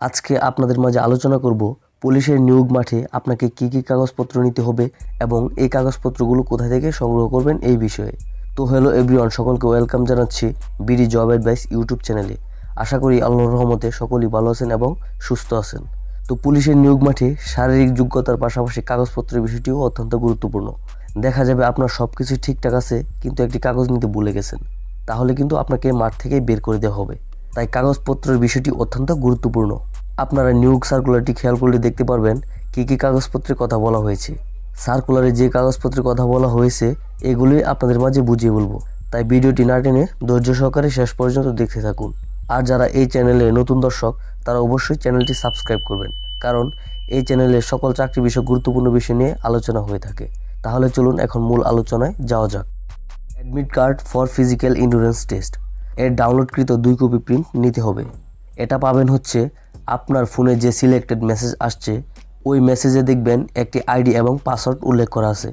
আজকে আপনাদের মাঝে আলোচনা করব পুলিশের নিয়োগ মাঠে আপনাকে কি কি কাগজপত্র নিতে হবে এবং এই কাগজপত্রগুলো কোথা থেকে সংগ্রহ করবেন এই বিষয়ে। তো হ্যালো এভরিওয়ান, সকলকে ওয়েলকাম জানাচ্ছি বিডি জব অ্যাডভাইস ইউটিউব চ্যানেলে। আশা করি আল্লাহর রহমতে সকলেই ভালো আছেন এবং সুস্থ আছেন। তো পুলিশের নিয়োগ মাঠে শারীরিক যোগ্যতার পাশাপাশি কাগজপত্রের বিষয়টিও অত্যন্ত গুরুত্বপূর্ণ। দেখা যাবে আপনার সব কিছু ঠিকঠাক আছে, কিন্তু একটি কাগজ নিতে ভুলে গেছেন। তাহলে কিন্তু আপনাকে মাঠ থেকে বের করে দেওয়া হবে। তাই কাগজপত্রের বিষয়টি অত্যন্ত গুরুত্বপূর্ণ। আপনারা নিয়োগ সার্কুলারটি খেয়াল করলে দেখতে পারবেন কী কী কাগজপত্রের কথা বলা হয়েছে। সার্কুলারে যে কাগজপত্রের কথা বলা হয়েছে এগুলোই আপনাদের মাঝে বুঝিয়ে বলব। তাই ভিডিওটি না টেনে ধৈর্য সহকারে শেষ পর্যন্ত দেখতে থাকুন। আর যারা এই চ্যানেলে নতুন দর্শক, তারা অবশ্যই চ্যানেলটি সাবস্ক্রাইব করবেন। কারণ এই চ্যানেলে সকল চাকরি বিষয় গুরুত্বপূর্ণ বিষয় নিয়ে আলোচনা হয়ে থাকে। তাহলে চলুন এখন মূল আলোচনায় যাওয়া যাক। Admit card for physical endurance test. এর ডাউনলোডকৃত দুই কপি প্রিন্ট নিতে হবে। এটা পাবেন হচ্ছে আপনার ফোনে যে সিলেক্টেড মেসেজ আসছে, ওই মেসেজে দেখবেন একটি আইডি এবং পাসওয়ার্ড উল্লেখ করা আছে।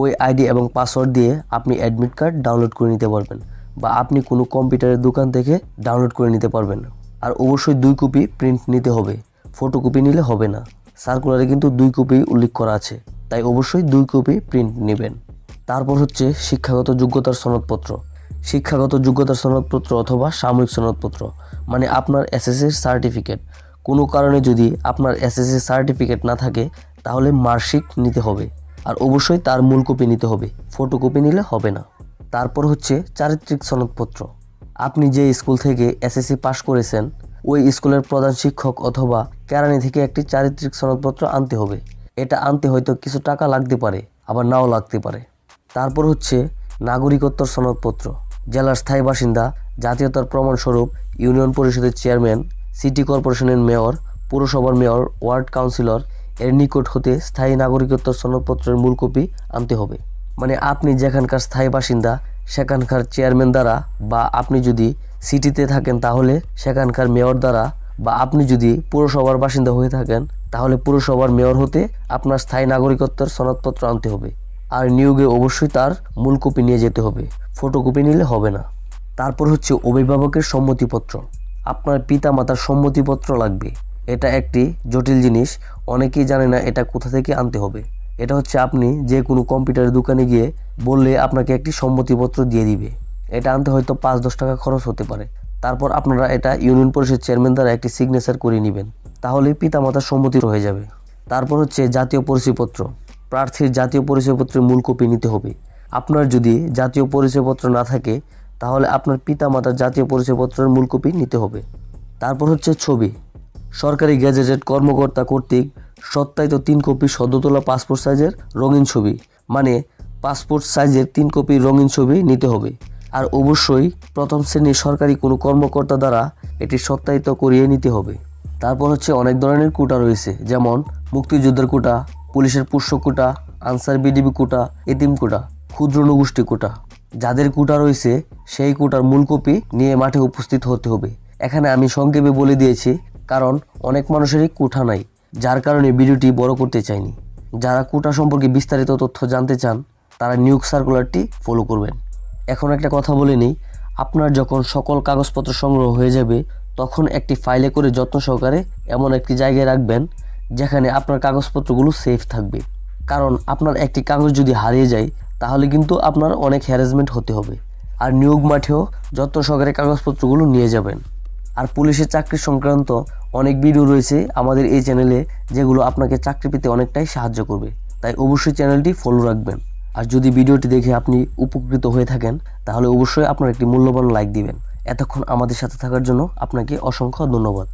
ওই আইডি এবং পাসওয়ার্ড দিয়ে আপনি অ্যাডমিট কার্ড ডাউনলোড করে নিতে পারবেন বা আপনি কোনো কম্পিউটারের দোকান থেকে ডাউনলোড করে নিতে পারবেন। আর অবশ্যই দুই কপি প্রিন্ট নিতে হবে ফটোকপি নিলে হবে না। সার্কুলারে কিন্তু দুই কপি উল্লেখ করা আছে, তাই অবশ্যই দুই কপি প্রিন্ট নেবেন। তারপর হচ্ছে শিক্ষাগত যোগ্যতার সনদপত্র। শিক্ষাগত যোগ্যতার সনদপত্র অথবা সাময়িক সনদপত্র মানে আপনার এসএসসির সার্টিফিকেট। কোনো কারণে যদি আপনার এসএসসি সার্টিফিকেট না থাকে, তাহলে মার্কশিট নিতে হবে। আর অবশ্যই তার মূল কপি নিতে হবে। ফটোকপি নিলে হবে না। তারপর হচ্ছে চারিত্রিক সনদপত্র। আপনি যে স্কুল থেকে এসএসসি পাশ করেছেন, ওই স্কুলের প্রধান শিক্ষক অথবা কেরানি থেকে একটি চারিত্রিক সনদপত্র আনতে হবে। এটা আনতে হয়তো কিছু টাকা লাগতে পারে, আবার নাও লাগতে পারে। তারপর হচ্ছে নাগরিকত্বর সনদপত্র। জেলার স্থায়ী বাসিন্দা, জাতীয়তার প্রমাণস্বরূপ ইউনিয়ন পরিষদের চেয়ারম্যান, সিটি কর্পোরেশনের মেয়র, পুরসভার মেয়র, ওয়ার্ড কাউন্সিলর, এর নিকট হতে স্থায়ী নাগরিকত্ব সনদপত্রের মূল কপি আনতে হবে। মানে আপনি যেখানকার স্থায়ী বাসিন্দা, সেখানকার চেয়ারম্যান দ্বারা বা আপনি যদি সিটিতে থাকেন তাহলে সেখানকার মেয়র দ্বারা বা আপনি যদি পুরসভার বাসিন্দা হয়ে থাকেন তাহলে পুরসভার মেয়র হতে আপনার স্থায়ী নাগরিকত্বের সনদপত্র আনতে হবে। আর নিয়োগে অবশ্যই তার মূল কপি নিয়ে যেতে হবে। ফটোকপি নিলে হবে না। তারপর হচ্ছে অভিভাবকের সম্মতিপত্র। আপনার পিতা মাতার সম্মতিপত্র লাগবে। এটা একটি জটিল জিনিস। অনেকেই জানে না এটা কোথা থেকে আনতে হবে। এটা হচ্ছে আপনি যে কোনো কম্পিউটারের দোকানে গিয়ে বললে আপনাকে একটি সম্মতিপত্র দিয়ে দিবে। এটা আনতে হয়তো পাঁচ দশ টাকা খরচ হতে পারে। তারপর আপনারা এটা ইউনিয়ন পরিষদ চেয়ারম্যান দ্বারা একটি সিগনেচার করে নেবেন। তাহলে পিতামাতার সম্মতি হয়ে যাবে। তারপর হচ্ছে জাতীয় পরিচয়পত্র। প্রার্থীর জাতীয় পরিচয়পত্রের মূল কপি নিতে হবে। আপনার যদি জাতীয় পরিচয়পত্র না থাকে, তাহলে আপনার পিতামাতার জাতীয় পরিচয়পত্রের মূল কপি নিতে হবে। তারপর হচ্ছে ছবি। সরকারি গ্যাজেটেড কর্মকর্তা কর্তৃক সত্যায়িত তিন কপি সদ্য তোলা পাসপোর্ট সাইজের রঙিন ছবি মানে পাসপোর্ট সাইজের তিন কপি রঙিন ছবি নিতে হবে। আর অবশ্যই প্রথম শ্রেণির সরকারি কোনো কর্মকর্তা দ্বারা এটি সত্যায়িত করিয়ে নিতে হবে। তারপর হচ্ছে অনেক ধরনের কোটা রয়েছে, যেমন মুক্তিযোদ্ধার কোটা পুলিশের পুষ্য কোটা, আনসার বিডিবি কোটা, এতিম কোটা, ক্ষুদ্র নগোষ্ঠী কোটা। যাদের কোটা রয়েছে, সেই কোটার মূল কপি নিয়ে মাঠে উপস্থিত হতে হবে। এখানে আমি সংক্ষেপে বলে দিয়েছি, কারণ অনেক মানুষেরই কোঠা নাই, যার কারণে ভিডিওটি বড় করতে চাইনি। যারা কোটা সম্পর্কে বিস্তারিত তথ্য জানতে চান, তারা নিয়োগ সার্কুলারটি ফলো করবেন। এখন একটা কথা বলে নিই, আপনার যখন সকল কাগজপত্র সংগ্রহ হয়ে যাবে, তখন একটি ফাইলে করে যত্ন সহকারে এমন একটি জায়গায় রাখবেন যেখানে আপনার কাগজপত্রগুলো সেফ থাকবে। কারণ আপনার একটি কাগজ যদি হারিয়ে যায়, তাহলে কিন্তু আপনার অনেক হ্যারাসমেন্ট হতে হবে। আর নিয়োগ মাঠেও যত্ন সহকারে কাগজপত্রগুলো নিয়ে যাবেন। আর পুলিশের চাকরি সংক্রান্ত অনেক ভিডিও রয়েছে আমাদের এই চ্যানেলে যেগুলো আপনাকে চাকরি পেতে অনেকটাই সাহায্য করবে। তাই অবশ্যই চ্যানেলটি ফলো রাখবেন। আর যদি ভিডিওটি দেখে আপনি উপকৃত হয়ে থাকেন, তাহলে অবশ্যই আপনার একটি মূল্যবান লাইক দিবেন। এতক্ষণ আমাদের সাথে থাকার জন্য আপনাকে অসংখ্য ধন্যবাদ।